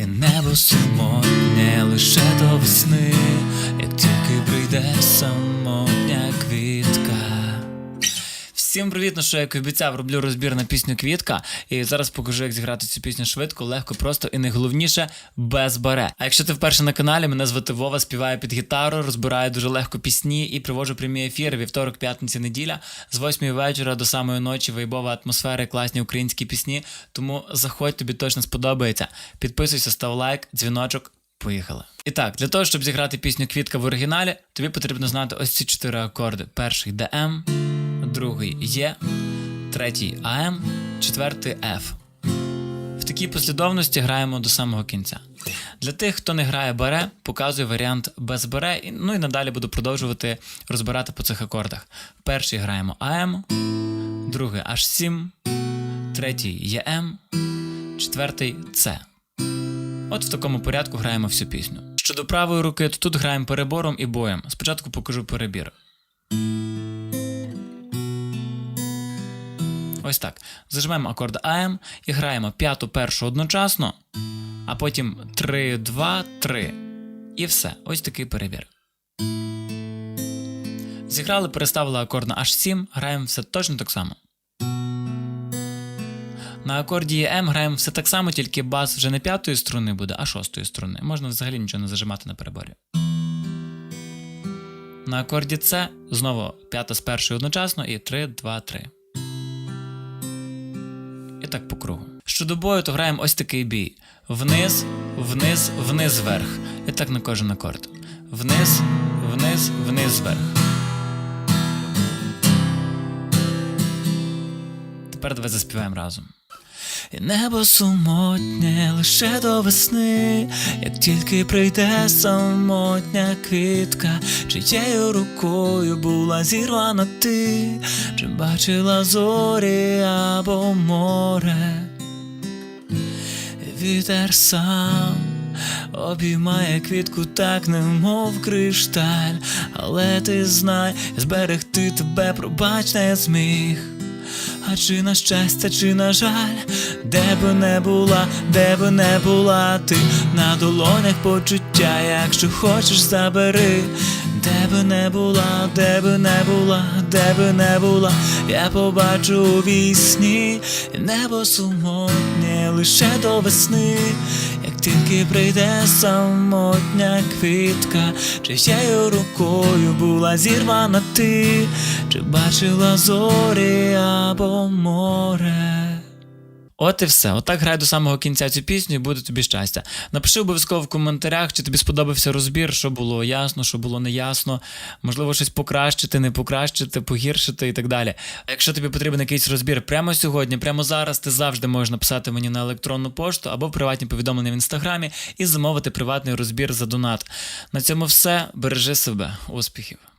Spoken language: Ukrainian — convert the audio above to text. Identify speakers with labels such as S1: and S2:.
S1: і небо самотнє лише до весни, як тільки прийде квітка. Всім привіт, ну що як обіцяв, роблю розбір на пісню Квітка. І зараз покажу, як зіграти цю пісню швидко, легко, просто і найголовніше без баре. А якщо ти вперше на каналі, мене звати Вова, співаю під гітару, розбираю дуже легко пісні і привожу прямі ефіри вівторок, п'ятниця, неділя з 8 вечора до самої ночі. Вайбова атмосфера, класні українські пісні. Тому заходь, тобі точно сподобається. Підписуйся, став лайк, дзвіночок. Поїхали. І так, для того, щоб зіграти пісню Квітка в оригіналі, тобі потрібно знати ось ці чотири акорди: перший ДМ, другий Є, третій АМ, четвертий Ф. В такій послідовності граємо до самого кінця. Для тих, хто не грає баре, показую варіант без баре, ну і надалі буду продовжувати розбирати по цих акордах. Перший граємо АМ, другий H7, третій ЄМ, четвертий С. От в такому порядку граємо всю пісню. Щодо правої руки, то тут граємо перебором і боєм. Спочатку покажу перебір. Ось так. Зажмемо акорд АМ і граємо п'яту першу одночасно, а потім 3, 2, 3. І все. Ось такий перебір. Зіграли, переставили акорд на H7, граємо все точно так само. На акорді ЕМ граємо все так само, тільки бас вже не п'ятої струни буде, а шостої струни. Можна взагалі нічого не зажимати на переборі. На акорді С знову п'ята з першої одночасно і 3, 2, 3. Так по кругу. Щодо бою, то граємо ось такий бій: вниз, вниз, вниз, вверх. І так на кожен акорд. Вниз, вниз, вниз, вверх. Тепер давай заспіваємо разом. І небо самотнє лише до весни, як тільки прийде самотня квітка, чиєю рукою була зірвана ти, чи бачила зорі або море, вітер сам обіймає квітку так, немов кришталь, але ти знай, зберегти тебе пробач не зміг. А чи на щастя, чи на жаль, де би не була, де би не була ти на долонях почуття, якщо хочеш, забери, де би не була, де би не була, де би не була, я побачу у вісні. Небо самотнє лише до весни, тільки прийде самотня квітка, чиєю рукою була зірвана ти, чи бачила зорі або море. От і все. Отак грай до самого кінця цю пісню і буде тобі щастя. Напиши обов'язково в коментарях, чи тобі сподобався розбір, що було ясно, що було неясно. Можливо, щось покращити, не покращити, погіршити і так далі. А якщо тобі потрібен якийсь розбір прямо сьогодні, прямо зараз, ти завжди можеш написати мені на електронну пошту або в приватні повідомлення в інстаграмі і замовити приватний розбір за донат. На цьому все. Бережи себе. Успіхів!